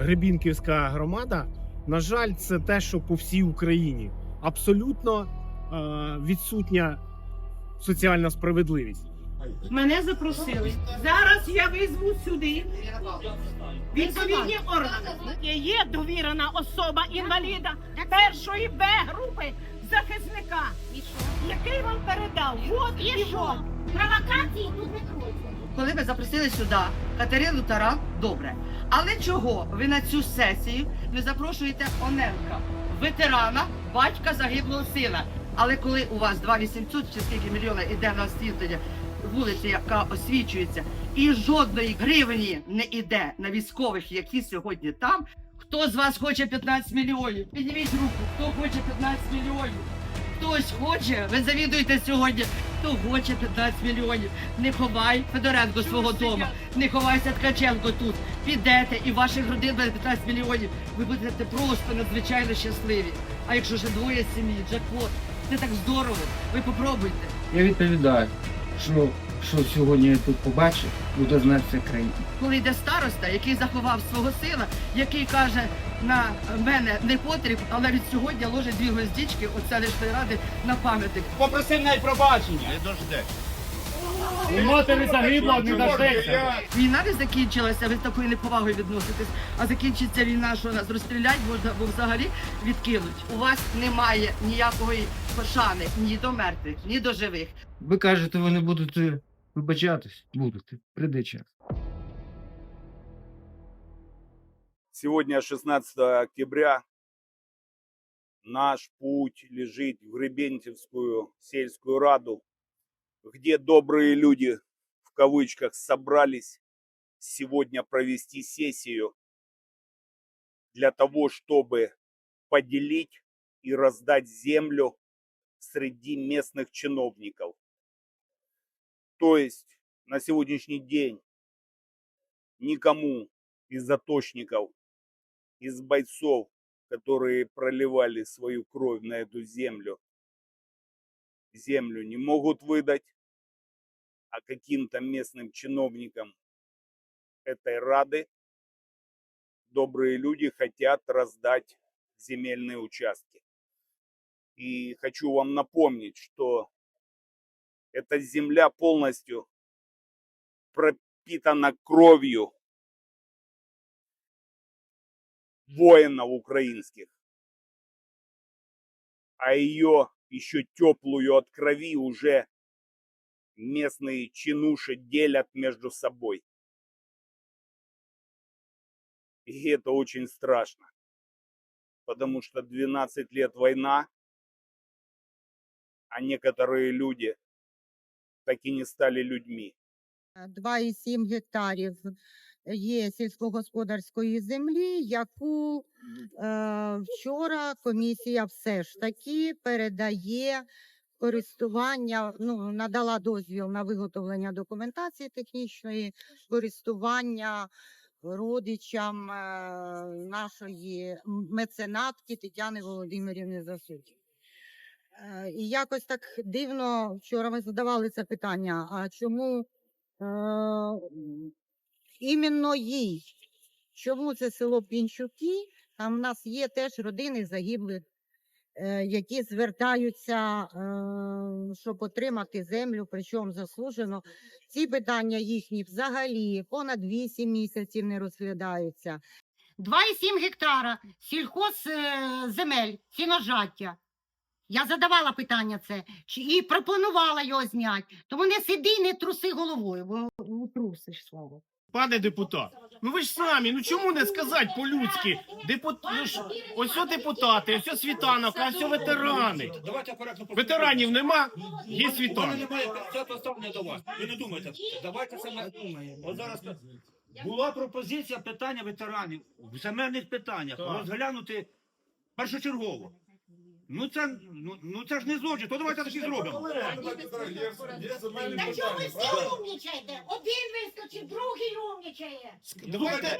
Гребінківська громада, на жаль, це те, що по всій Україні. Абсолютно е, відсутня соціальна справедливість. Мене запросили. Зараз я визву сюди відповідні органи. Є довірена особа інваліда першої Б групи захисника, який вам передав. Вот і що. Провокації тут не круть. Коли ви запросили сюди Катерину Таран, добре. Але чого ви на цю сесію не запрошуєте Оненка, ветерана, батька загиблого сина? Але коли у вас 2800 чи скільки мільйона іде на освітлення вулиці, яка освічується, і жодної гривні не іде на військових, які сьогодні там. Хто з вас хоче 15 мільйонів? Підніміть руку, хто хоче 15 мільйонів? Хтось хоче, ви завідуєте сьогодні. Хто хоче 15 мільйонів? Не ховай Федоренко свого дому, не ховайся Ткаченко тут. Підете і ваших родин буде 15 мільйонів. Ви будете просто надзвичайно щасливі. А якщо ще двоє сім'ї, джекпот, це так здорово. Ви попробуйте. Я відповідаю, що, що сьогодні я тут побачив, буде знати вся країна. Коли йде староста, який заховав свого сина, який каже на мене не потріб, але від сьогодні ложить дві гвоздічки от селищної ради на пам'ятник. Попросив навіть пробачення. І матері загибло, не дождеться. Війна не закінчилася, ви з такою неповагою відноситесь. А закінчиться війна, що нас розстрілять можна, бо взагалі відкинуть. У вас немає ніякої пошани ні до мертвих, ні до живих. Ви кажете, ви не будете вибачатись? Будете. Прийде час. Сегодня 16 октября. Наш путь лежит в Гребентьевскую сельскую раду, где добрые люди в кавычках собрались сегодня провести сессию для того, чтобы поделить и раздать землю среди местных чиновников. То есть на сегодняшний день никому из заточников из бойцов, которые проливали свою кровь на эту землю, землю не могут выдать, а каким-то местным чиновникам этой Рады добрые люди хотят раздать земельные участки. И хочу вам напомнить, что эта земля полностью пропитана кровью воинов украинских, а ее еще теплую от крови уже местные чинуши делят между собой. И это очень страшно, потому что 12 лет война, а некоторые люди так и не стали людьми. 2,7 гектарів є сільськогосподарської землі, яку е, вчора комісія все ж таки передає користування, ну, надала дозвіл на виготовлення документації технічної, користування родичам е, нашої меценатки Тетяни Володимирівни Засуді. Е, І якось так дивно, вчора ми задавали це питання, а чому е, іменно їй? Чому це село Пінчуки? Там в нас є теж родини загиблих, е, які звертаються, щоб отримати землю, причому заслужено. Ці питання їхні взагалі понад 8 місяців не розглядаються. 2,7 гектара сільхоз земель, сіножаття. Я задавала питання це чи- і пропонувала його зняти. Тому не сиди, не труси головою, бо ну, трусиш, слава. Пане депутат, ну ви ж самі, ну чому не сказати по-людськи? Депут... Ну ж, ось о депутати, ось о світанок, а ось о ветерани. Давайте коректно Ветеранів нема, є У мене світанок. немає це поставлення до вас. Ви не думайте. Давайте саме. От зараз була пропозиція питання ветеранів в земельних питаннях розглянути першочергово. Ну це, ну, ну це ж не злочин, то давайте так і зробимо. Та чого ви всі умнічаєте? Один вискочив, другий умнічає. Давайте,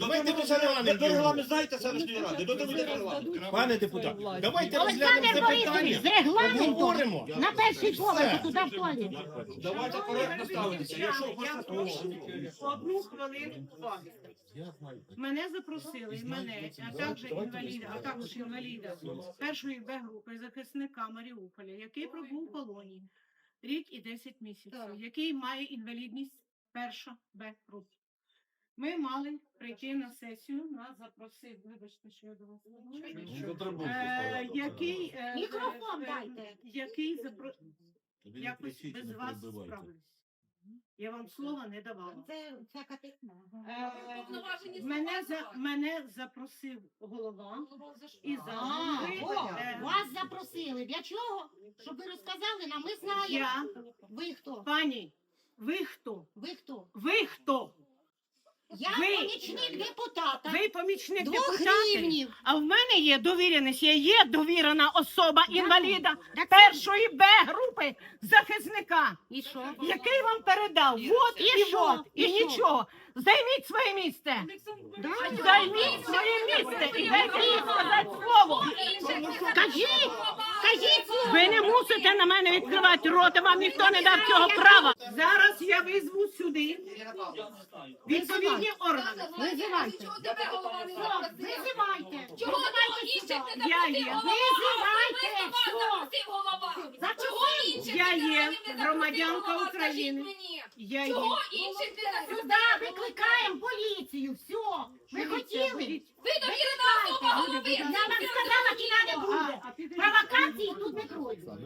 давайте ви регламент, ви регламент знаєте селищної ради, дотримуйте регламент. Пане депутат, давайте Олександр розглянемо це Борисович, з регламентом на перший поверх туди в туалет. Давайте коректно ставитися. Якщо хочете, одну хвилину уваги. Мене запросили, і мене, а також інваліда, а також інваліда. Першої Б групи захисника Маріуполя, який пробув в полоні рік і 10 місяців, який має інвалідність перша Б групи. Ми мали прийти на сесію, нас запросив, вибачте, що я до вас е, який, е, Мікрофон е, дайте. який запро... якось без вас справився. Я вам слова не давала. Це, це категорія. Е, Мене, за, мене запросив голова і А, за о, вас запросили. Для чого? Щоб ви розказали нам, ми знаємо. я, Ви хто? пані, ви хто? Ви хто? Ви хто? Я Ви- помічник депутата. Ви помічник Двох депутата. рівнів. А в мене є довіреність, я є довірена особа інваліда Так першої Б групи захисника, І що? який вам передав. Вот І і, що? вот, і, І що? нічого. Займіть своє місце. Займіть своє місце і дайте їй сказати слово. Кажіть! Кажіть слово! Ви не мусите на мене відкривати рота, вам ніхто не дав цього права. Зараз я визву сюди відповідні органи. Визивайте. Визивайте. Чого того інших не Я є. Визивайте, Ви. За Чого інших Я є? Ви громадянка України. Я є. Чого інших не Сюди викликаємо поліцію. Все. Ми хотіли. Ви довірена особа голови. Я вам сказала, кіна не буде. Провокації тут не крутяться.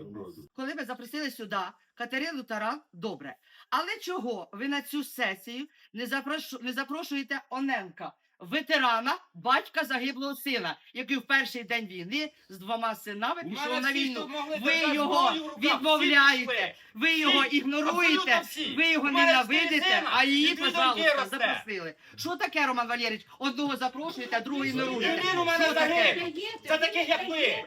Коли ви запросили сюди Катерину Таран, добре. Але чого ви на цю сесію не, запрошу, не запрошуєте Оненка, ветерана, батька загиблого сина, який в перший день війни з двома синами пішов на війну. Ви його відмовляєте, ви його ігноруєте, ви його ненавидите, а її, пожалуйста, запросили. Що таке, Роман Валерійович? Одного запрошуєте, а другого ігноруєте. Він у мене Що таке? загиблий. Це таких, як ви.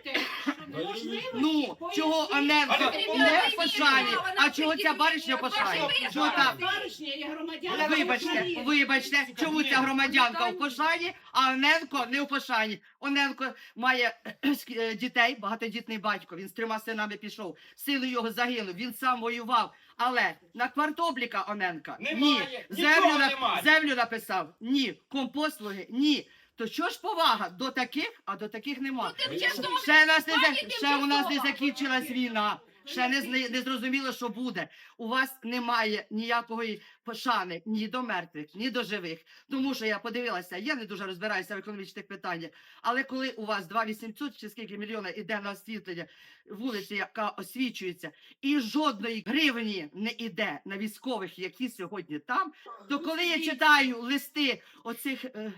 Ну, чого Оненко не пошані, а чого ця баришня пошані? Що там? Баришня, я громадянка Вибачте, України. вибачте, чому ця громадянка в пошані, а Оненко не в пошані. Оненко має ск- е, дітей, багатодітний батько. Він з трьома синами пішов. Сили його загинув. Він сам воював. Але на квартопліка Оненка ні. Немає, Землю, на- немає. землю написав. Ні. Компослуги ні. То що ж повага до таких, а до таких нема. Тимчасово. Ще, нас не, за- ще у нас не закінчилась війна. Ще не, зна- не зрозуміло, що буде. У вас немає ніякої пошани ні до мертвих, ні до живих. Тому що я подивилася, я не дуже розбираюся в економічних питаннях. Але коли у вас 2 800 чи скільки мільйона іде на освітлення вулиці, яка освічується, і жодної гривні не іде на військових, які сьогодні там, то коли я читаю листи оцих. Е,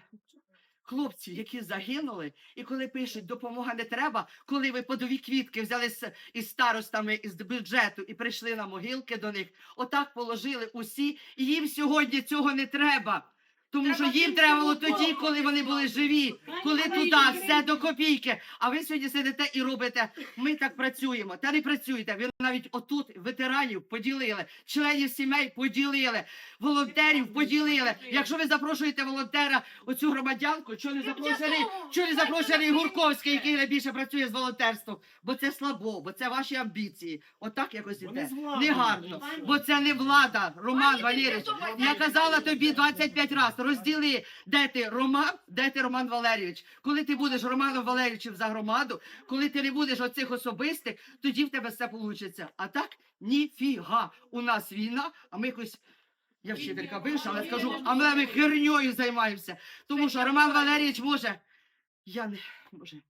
Хлопців, які загинули, і коли пишуть, допомога не треба, коли ви подові квітки взяли із старостами із бюджету і прийшли на могилки до них, отак положили усі, і їм сьогодні цього не треба. Тому що їм треба було тоді, коли вони були живі, коли туди все до копійки. А ви сьогодні сидите і робите. Ми так працюємо. Та не працюєте. Ви навіть отут ветеранів поділили, членів сімей поділили, волонтерів поділили. Якщо ви запрошуєте волонтера, оцю громадянку, чого не запрошений, чого не запрошений Гурковський, який найбільше працює з волонтерством? Бо це слабо, бо це ваші амбіції. Отак якось іде. Негарно. Бо це не влада, Роман Валерійович. Я казала тобі 25 разів, розділи, де ти Роман, де ти Роман Валерійович. Коли ти будеш Романом Валерійовичем за громаду, коли ти не будеш оцих особистих, тоді в тебе все вийде. А так ніфіга. У нас війна, а ми якось. Я вчителька бивша, але скажу, а ми, херньою займаємося. Тому що Роман Валерійович може. Я не може.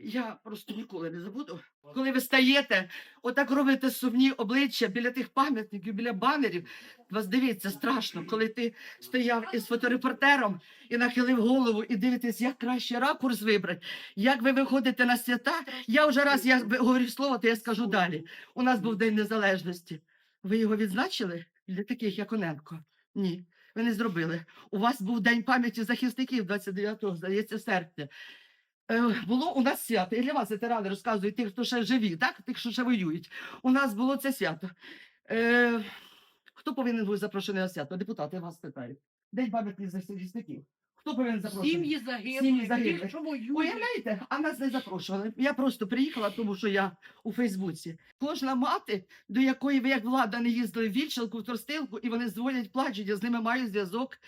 Я просто ніколи не забуду, коли ви стаєте, отак робите сумні обличчя біля тих пам'ятників, біля банерів. Вас дивіться страшно, коли ти стояв із фоторепортером і нахилив голову, і дивитесь, як краще ракурс вибрати, як ви виходите на свята. Я вже раз я говорю слово, то я скажу далі. У нас був День Незалежності. Ви його відзначили для таких, як Оненко? Ні. Ви не зробили. У вас був День пам'яті захисників 29 здається, серпня. Е, Було у нас свято. І для вас ветерани розказують тих, хто ще живі, так? Тих, що ще воюють. У нас було це свято. Е, хто повинен був запрошений на свято? Депутати вас питаю. День пам'ятних захисників. Хто повинен запрошений? Сім'ї Сім'ї загиблих, воюють. Уявляєте, а нас не запрошували. Я просто приїхала, тому що я у Фейсбуці. Кожна мати, до якої ви як влада не їздили в Вільшилку, в Торстилку, і вони дзвонять, плачуть, я з ними маю зв'язок.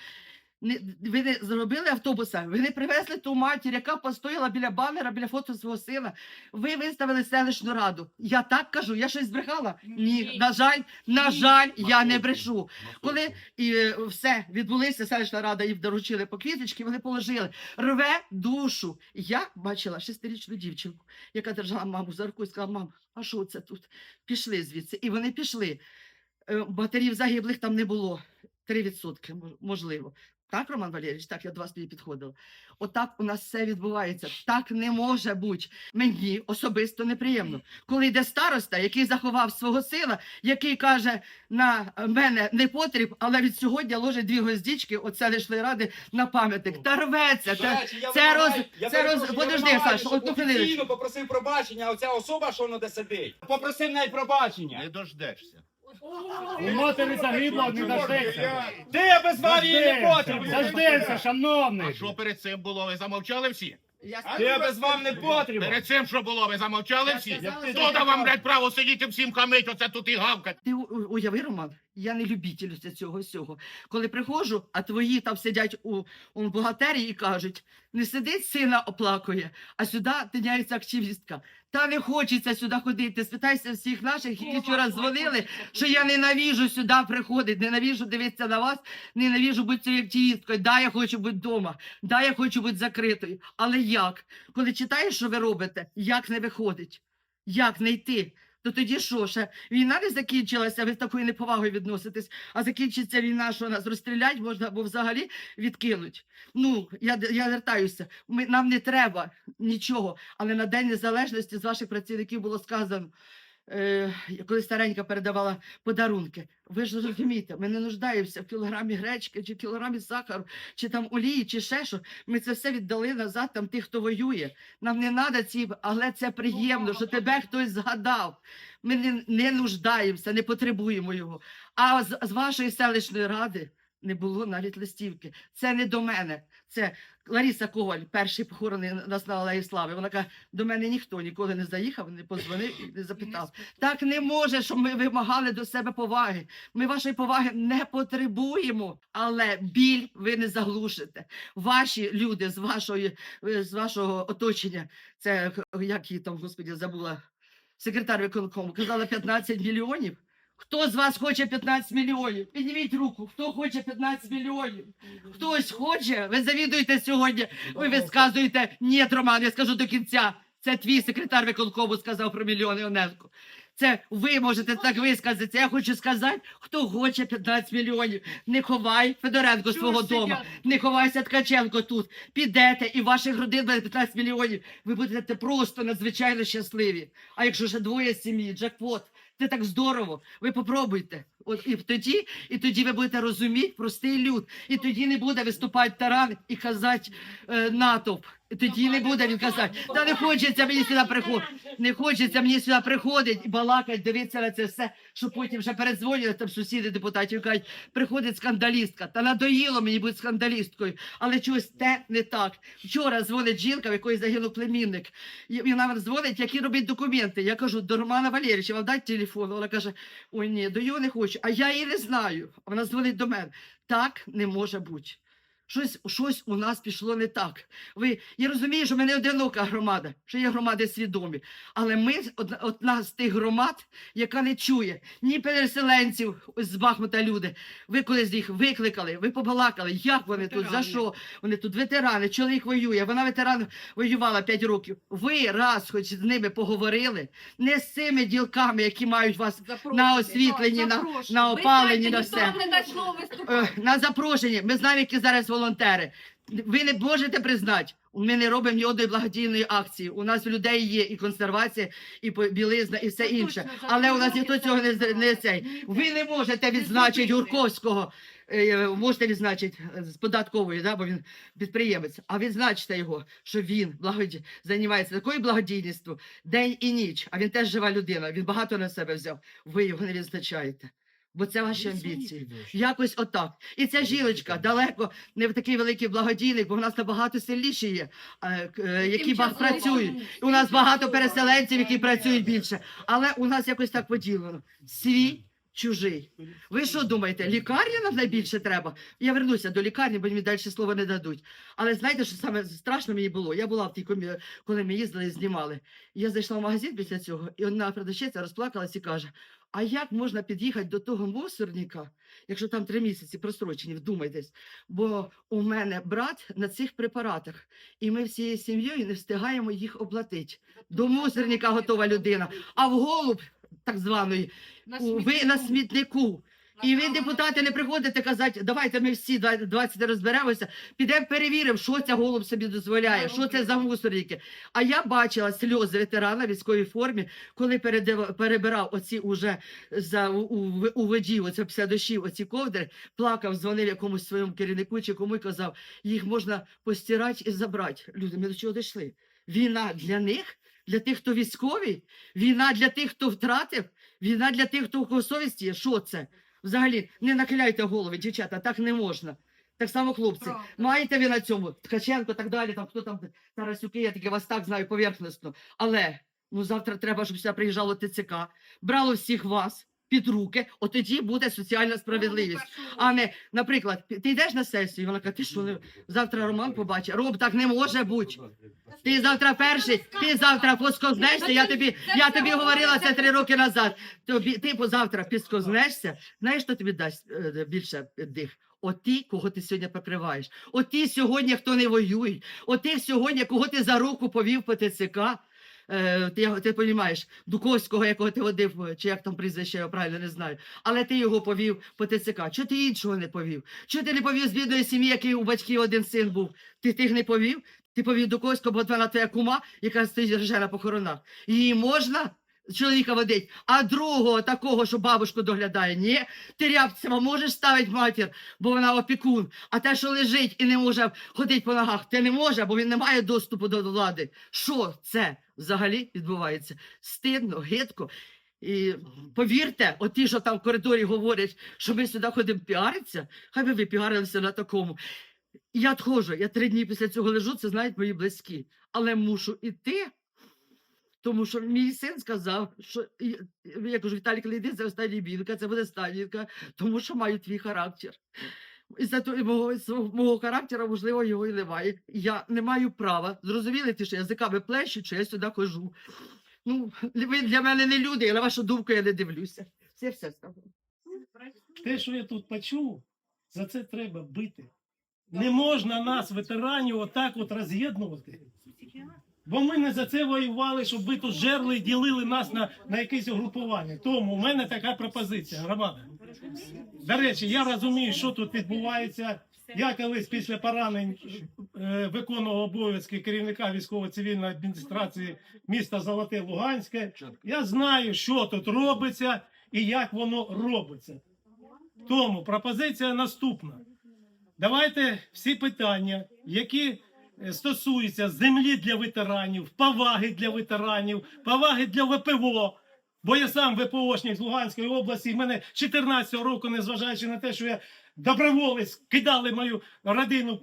Не, ви не зробили автобуса, ви не привезли ту матір, яка постояла біля банера, біля фото свого сина. Ви виставили селищну раду. Я так кажу, я щось збрехала? Ні, на жаль, на жаль, я не брешу. Коли і е, все відбулися, селищна рада їм доручили по квіточки, вони положили. Рве душу. Я бачила шестирічну дівчинку, яка держала маму за руку і сказала: мам, а що це тут? Пішли звідси. І вони пішли. Е, Матерів загиблих там не було. 3% мож- можливо. Так, Роман Валерійович, так я до вас тоді підходила. Отак у нас все відбувається. Так не може бути. Мені особисто неприємно. Коли йде староста, який заховав свого сина, який каже на мене не потріб, але від сьогодні ложить дві гвоздічки от селищної ради на пам'ятник. Та рветься. Та... речі, це роз- я це роз- подожди, Саш, одну попросив пробачення, а оця особа, що воно де сидить. Попросив навіть пробачення. Не дождешся. У матері загибло, не дождеться. Ти без Марії не потрібен. дождемося, А шановний. що перед цим було? Ви замовчали всі? Я без вам не потрібен. Перед цим що було? Ви замовчали всі? Хто дав вам блядь, право сидіти всім хамить, оце тут і гавкати? Ти уяви, Роман, я не любитель цього всього. Коли приходжу, а твої там сидять у, у бухгалтерії і кажуть, не сидить сина оплакує, а сюди тиняється активістка. Та не хочеться сюди ходити. Спитайся всіх наших, які вчора дзвонили, що я ненавіжу сюди приходити, ненавіжу дивитися на вас, ненавіжу бути цією активісткою. Да, я хочу бути вдома, да, я хочу бути закритою. Але як? Коли читаєш, що ви робите, як не виходить? Як не йти? То тоді що, ще? Війна не закінчилася, ви з такою неповагою відноситесь, а закінчиться війна, що нас розстрілять можна або взагалі відкинуть. Ну, я, я вертаюся, ми, нам не треба нічого, але на День Незалежності з ваших працівників було сказано, е, коли старенька передавала подарунки. Ви ж розумієте, ми не нуждаємося в кілограмі гречки, чи кілограмі сахару, чи там олії, чи ще що. Ми це все віддали назад там тих, хто воює. Нам не треба ці, але це приємно, що тебе хтось згадав. Ми не, не нуждаємося, не потребуємо його. А з, з вашої селищної ради не було навіть листівки. Це не до мене. Це Лариса Коваль, перший похороний нас на Алеї Слави. Вона каже, до мене ніхто ніколи не заїхав, не позвонив і не запитав. Так не може, щоб ми вимагали до себе поваги. Ми вашої поваги не потребуємо, але біль ви не заглушите. Ваші люди з вашої е, з вашого оточення, це як її там, господі, забула секретар виконкому, казала 15 мільйонів. Хто з вас хоче 15 мільйонів? Підніміть руку, хто хоче 15 мільйонів? Хтось хоче? Ви завідуєте сьогодні, ви висказуєте, ні, Роман, я скажу до кінця. Це твій секретар виконкому сказав про мільйони Оненко. Це ви можете так висказатися. Я хочу сказати, хто хоче 15 мільйонів. Не ховай Федоренко свого дому. Не ховайся Ткаченко тут. Підете і ваших родин буде 15 мільйонів. Ви будете просто надзвичайно щасливі. А якщо ще двоє сім'ї, джекпот, це так здорово. Ви попробуйте. От і тоді, і тоді ви будете розуміти простий люд. І тоді не буде виступати таран і казати е, натовп. Тоді не буде він казати, та не хочеться мені сюди приходити. Не хочеться мені сюди приходити і балакати, дивитися на це все, що потім вже передзвонюють там сусіди депутатів кажуть, приходить скандалістка. Та надоїло мені бути скандалісткою, але чогось те не так. Вчора дзвонить жінка, в якої загинув племінник. І вона дзвонить, які робить документи. Я кажу, до Романа Валерійовича, вам дать телефон. Вона каже, ой ні, до його не хочу, а я її не знаю. Вона дзвонить до мене. Так не може бути. Щось, щось у нас пішло не так. Ви, я розумію, що ми не одинока громада, що є громади свідомі. Але ми одна, з тих громад, яка не чує ні переселенців з Бахмута люди. Ви колись їх викликали, ви побалакали, як вони тут, за що? Вони тут ветерани, чоловік воює, вона ветеран воювала 5 років. Ви раз хоч з ними поговорили, не з цими ділками, які мають вас на освітленні, на, на опаленні, на все. не. Е, на запрошенні. Ми знаємо, які зараз волонтери. Ви не можете признати. Ми не робимо ні одної благодійної акції. У нас у людей є і консервація, і білизна, і все інше. Але у нас ніхто цього не, не цей. Ви не можете відзначити Гурковського е, можете відзначити е, з податкової, да, бо він підприємець, а відзначте його, що він благоді... займається такою благодійністю день і ніч, а він теж жива людина, він багато на себе взяв. Ви його не відзначаєте. Бо це ваші амбіції. Якось отак. І ця жіночка далеко не в такий великий благодійник, бо в нас набагато сильніші є, е, е, які працюють. У нас багато переселенців, які працюють більше. Але у нас якось так поділено. Свій, чужий. Ви що думаєте, лікарня нам найбільше треба? Я вернуся до лікарні, бо мені далі слова не дадуть. Але знаєте, що саме страшно мені було? Я була в тій комі, коли ми їздили і знімали. Я зайшла в магазин після цього, і одна продавщиця розплакалась і каже: А як можна під'їхати до того мусорника, якщо там три місяці прострочені, вдумайтесь. Бо у мене брат на цих препаратах, і ми всією сім'єю не встигаємо їх оплатити. До мусорника готова людина, а в голуб так званої ви на смітнику. І ви, депутати, не приходите казати, давайте ми всі два- 20 розберемося, підемо перевіримо, що ця голуб собі дозволяє, що це за мусорники. А я бачила сльози ветерана в військовій формі, коли перебирав оці уже за у, у, воді, оце після дощів, оці ковдри, плакав, дзвонив якомусь своєму керівнику чи кому і казав, їх можна постирати і забрати. Люди, ми до чого дійшли? Війна для них, для тих, хто військовий, війна для тих, хто втратив, війна для тих, хто у кого совісті є. Що це? Взагалі, не нахиляйте голови, дівчата, так не можна. Так само, хлопці, маєте ви на цьому Ткаченко, так далі, там хто там Тарасюки, я таке вас так знаю поверхностно. Але ну завтра треба, щоб сюди приїжджало ТЦК, брало всіх вас під руки, от тоді буде соціальна справедливість. А не, наприклад, ти йдеш на сесію, вона каже, ти що не завтра Роман побачить. Роб, так не може бути. Ти завтра перший, ти завтра поскознешся. Я тобі, я тобі говорила це три роки назад. Тобі ти позавтра підскознешся. Знаєш, що тобі дасть е, більше дих? От ті, кого ти сьогодні покриваєш. От ті сьогодні, хто не воює. От тих сьогодні, кого ти за руку повів по ТЦК. Е, ти, ти розумієш, Дуковського, якого ти водив, е, чи як там прізвище, я правильно не знаю. Але ти його повів по ТЦК. Чого ти іншого не повів? Чого ти не повів з бідної сім'ї, який у батьків один син був? Ти тих не повів? Ти повів Дуковського, бо вона твоя кума, яка стоїть рже на похоронах. Її можна чоловіка водить, а другого такого, що бабушку доглядає, ні. Ти рябцева можеш ставити матір, бо вона опікун. А те, що лежить і не може ходити по ногах, те не може, бо він не має доступу до влади. Що це взагалі відбувається? Стидно, гидко. І повірте, оті, що там в коридорі говорять, що ми сюди ходимо піаритися, хай би ви піарилися на такому. Я відходжу, я три дні після цього лежу, це знають мої близькі. Але мушу іти, тому що мій син сказав, що я кажу, Віталік, не йди, це остання білка, це буде станівка, тому що маю твій характер. І за то і мого, свого- мого характера, можливо, його і немає. Я не маю права. Зрозуміли ти, що язиками плещу, що я сюди хожу. Ну, ви для мене не люди, і на вашу думку я не дивлюся. Все все сказано. Те, що я тут почув, за це треба бити. Не можна нас, ветеранів, отак от роз'єднувати. Бо ми не за це воювали, щоб ви тут жерли і ділили нас на, на якесь угрупування. Тому у мене така пропозиція, громада. До речі, я розумію, що тут відбувається. Я колись після поранень е, виконував обов'язки керівника військово-цивільної адміністрації міста Золоте Луганське. Я знаю, що тут робиться і як воно робиться. Тому пропозиція наступна. Давайте всі питання, які е, стосуються землі для ветеранів, поваги для ветеранів, поваги для ВПО. Бо я сам ВПОшник з Луганської області, і мене 14 року, незважаючи на те, що я доброволець, кидали мою родину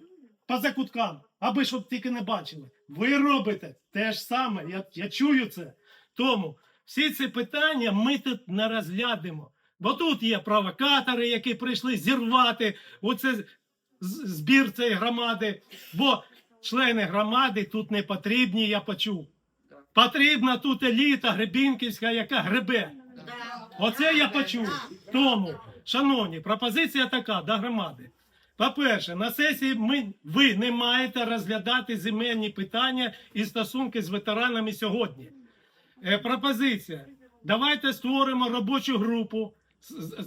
по закуткам, аби щоб тільки не бачили. Ви робите те ж саме, я, я чую це. Тому всі ці питання ми тут не розглядимо. Бо тут є провокатори, які прийшли зірвати оце збір цієї громади. Бо члени громади тут не потрібні, я почув. Потрібна тут еліта Гребінківська, яка гребе. Оце я почув. Тому, шановні, пропозиція така до громади. По-перше, на сесії ми, ви не маєте розглядати земельні питання і стосунки з ветеранами сьогодні. Е, пропозиція. Давайте створимо робочу групу